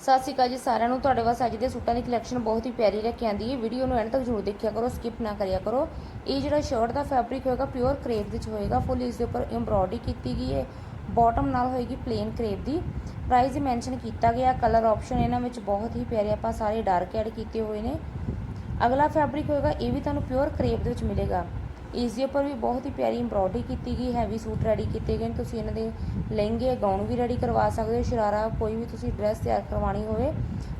ਸਤਿ ਸ਼੍ਰੀ ਅਕਾਲ ਜੀ ਸਾਰਿਆਂ ਨੂੰ। ਤੁਹਾਡੇ ਵਾਸਤੇ ਅੱਜ ਦੇ ਸੂਟਾਂ ਦੀ ਕਲੈਕਸ਼ਨ ਬਹੁਤ ਹੀ ਪਿਆਰੀ ਲੈ ਕੇ ਆਂਦੀ ਹੈ। ਵੀਡੀਓ ਨੂੰ ਐਂਡ ਤੱਕ ਜ਼ਰੂਰ ਦੇਖਿਆ ਕਰੋ ਸਕਿਪ ਨਾ ਕਰਿਆ ਕਰੋ। ਇਹ ਜਿਹੜਾ ਸ਼ਰਟ ਦਾ ਫੈਬਰਿਕ ਹੋਏਗਾ ਪਿਓਰ ਕਰੇਪ ਵਿੱਚ ਹੋਏਗਾ। ਫੁੱਲ ਇਸ ਦੇ ਉੱਪਰ ਐਮਬ੍ਰੋਇਡਰੀ ਕੀਤੀ ਗਈ ਹੈ। ਬਾਟਮ ਨਾਲ ਹੋਏਗੀ ਪਲੇਨ ਕਰੇਪ ਦੀ। ਪ੍ਰਾਈਸ ਮੈਂਸ਼ਨ ਕੀਤਾ ਗਿਆ ਕਲਰ ਆਪਸ਼ਨ ਇਹਨਾਂ ਵਿੱਚ ਬਹੁਤ ਹੀ ਪਿਆਰੇ ਆਪਾਂ ਸਾਰੇ ਡਾਰਕ ਐਡ ਕੀਤੇ ਹੋਏ ਨੇ। ਅਗਲਾ ਫੈਬਰਿਕ ਹੋਏਗਾ, ਇਹ ਵੀ ਤੁਹਾਨੂੰ ਪਿਓਰ ਕਰੇਪ ਦੇ ਵਿੱਚ ਮਿਲੇਗਾ। ਇਸ ਦੇ ਉੱਪਰ ਵੀ ਬਹੁਤ ਹੀ ਪਿਆਰੀ ਐਮਬ੍ਰੋਇਡਰੀ ਕੀਤੀ ਗਈ ਹੈਵੀ ਸੂਟ ਰੈਡੀ ਕੀਤੇ ਗਏ ਨੇ, ਤੁਸੀਂ ਇਹਨਾਂ ਦੇ ਲਹਿੰਗੇ ਗਾਊਨ ਵੀ ਰੈਡੀ ਕਰਵਾ ਸਕਦੇ ਹੋ, ਸ਼ਰਾਰਾ ਕੋਈ ਵੀ ਤੁਸੀਂ ਡਰੈਸ ਤਿਆਰ ਕਰਵਾਉਣੀ ਹੋਵੇ,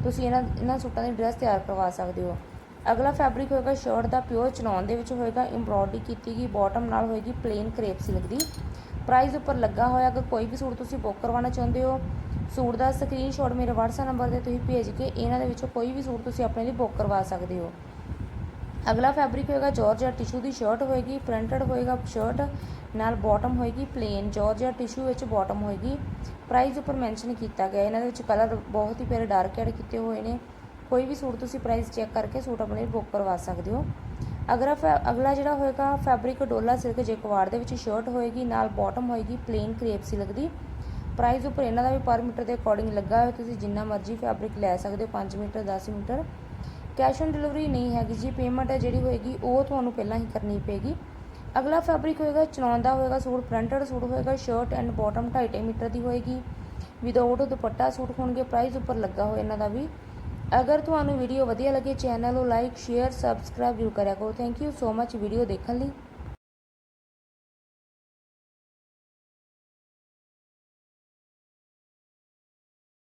ਤੁਸੀਂ ਇਹਨਾਂ ਇਹਨਾਂ ਸੂਟਾਂ ਦੀ ਡਰੈਸ ਤਿਆਰ ਕਰਵਾ ਸਕਦੇ ਹੋ। ਅਗਲਾ ਫੈਬਰਿਕ ਹੋਏਗਾ ਸ਼ਰਟ ਦਾ ਪਿਓਰ ਚਨੌਨ ਦੇ ਵਿੱਚ ਹੋਏਗਾ ਐਮਬ੍ਰੋਇਡਰੀ ਕੀਤੀ ਗਈ ਬਾਟਮ ਨਾਲ ਹੋਏਗੀ ਪਲੇਨ ਕਰੇਪ ਸਿਲਕ ਦੀ। ਪ੍ਰਾਈਸ ਉੱਪਰ ਲੱਗਾ ਹੋਇਆ, ਅਗਰ ਕੋਈ ਵੀ ਸੂਟ ਤੁਸੀਂ ਬੁੱਕ ਕਰਵਾਉਣਾ ਚਾਹੁੰਦੇ ਹੋ, ਸੂਟ ਦਾ ਸਕਰੀਨਸ਼ਾਟ ਮੇਰੇ WhatsApp ਨੰਬਰ ਤੇ ਤੁਸੀਂ ਭੇਜ ਕੇ ਇਹਨਾਂ ਦੇ ਵਿੱਚੋਂ ਕੋਈ ਵੀ ਸੂਟ ਤੁਸੀਂ ਆਪਣੇ ਲਈ ਬੁੱਕ ਕਰਵਾ ਸਕਦੇ ਹੋ। ਅਗਲਾ ਫੈਬਰਿਕ ਹੋਏਗਾ ਜਾਰਜਟ ਟਿਸ਼ੂ ਦੀ ਸ਼ਰਟ ਹੋਏਗੀ ਪ੍ਰਿੰਟਡ ਹੋਏਗਾ ਸ਼ਰਟ ਨਾਲ ਬਾਟਮ ਹੋਏਗੀ ਪਲੇਨ ਜਾਰਜਟ ਟਿਸ਼ੂ ਵਿੱਚ ਬਾਟਮ ਹੋਏਗੀ। ਪ੍ਰਾਈਸ ਉੱਪਰ ਮੈਂਸ਼ਨ ਕੀਤਾ ਗਿਆ, ਇਹਨਾਂ ਦੇ ਵਿੱਚ ਕਲਰ ਬਹੁਤ ਹੀ ਪਿਆਰੇ ਡਾਰਕ ਐਡ ਕੀਤੇ ਹੋਏ ਨੇ। ਕੋਈ ਵੀ ਸੂਟ ਤੁਸੀਂ ਪ੍ਰਾਈਸ ਚੈੱਕ ਕਰਕੇ ਸੂਟ ਆਪਣੇ ਬੁੱਕ ਕਰਵਾ ਸਕਦੇ ਹੋ। ਅਗਰ ਅਗਲਾ ਜਿਹੜਾ ਹੋਏਗਾ ਫੈਬਰਿਕ ਡੋਲਾ ਸਿਲਕ ਜੈਕਵਾਰ ਦੇ ਵਿੱਚ ਸ਼ਰਟ ਹੋਏਗੀ, ਨਾਲ ਬਾਟਮ ਹੋਏਗੀ ਪਲੇਨ ਕਰੇਪ ਸਿਲਕ ਦੀ। ਪ੍ਰਾਈਸ ਉੱਪਰ ਇਹਨਾਂ ਦਾ ਵੀ ਪਰ ਮੀਟਰ ਦੇ ਅਕੋਰਡਿੰਗ ਲੱਗਾ ਹੋਇਆ, ਤੁਸੀਂ ਜਿੰਨਾ ਮਰਜ਼ੀ ਫੈਬਰਿਕ ਲੈ ਸਕਦੇ ਹੋ 5 metre 10 metre. Cash on delivery ਨਹੀਂ ਹੈਗੀ ਜੀ, ਪੇਮੈਂਟ ਹੈ ਜਿਹੜੀ ਹੋਏਗੀ, ਉਹ ਤੁਹਾਨੂੰ ਪਹਿਲਾਂ ਹੀ ਕਰਨੀ ਪਏਗੀ। ਅਗਲਾ ਫੈਬਰਿਕ ਹੋਏਗਾ ਚਨੌਨ ਦਾ ਹੋਏਗਾ ਸੂਟ ਪ੍ਰਿੰਟਡ ਸੂਟ ਹੋਏਗਾ ਸ਼ਰਟ ਐਂਡ ਬਾਟਮ 2.5 ਮੀਟਰ ਦੀ ਹੋਏਗੀ। ਵਿਦਆਊਟ ਦੁਪੱਟਾ ਸੂਟ ਹੋਣਗੇ ਪ੍ਰਾਈਸ ਉੱਪਰ ਲੱਗਾ ਹੋਇਆ ਇਹਨਾਂ ਦਾ ਵੀ। ਅਗਰ ਤੁਹਾਨੂੰ ਵੀਡੀਓ ਵਧੀਆ ਲੱਗੇ ਚੈਨਲ ਨੂੰ ਲਾਈਕ ਸ਼ੇਅਰ ਸਬਸਕ੍ਰਾਈਬ ਜ਼ਰੂਰ ਕਰਿਆ ਕਰੋ। Thank you so much video ਦੇਖਣ ਲਈ।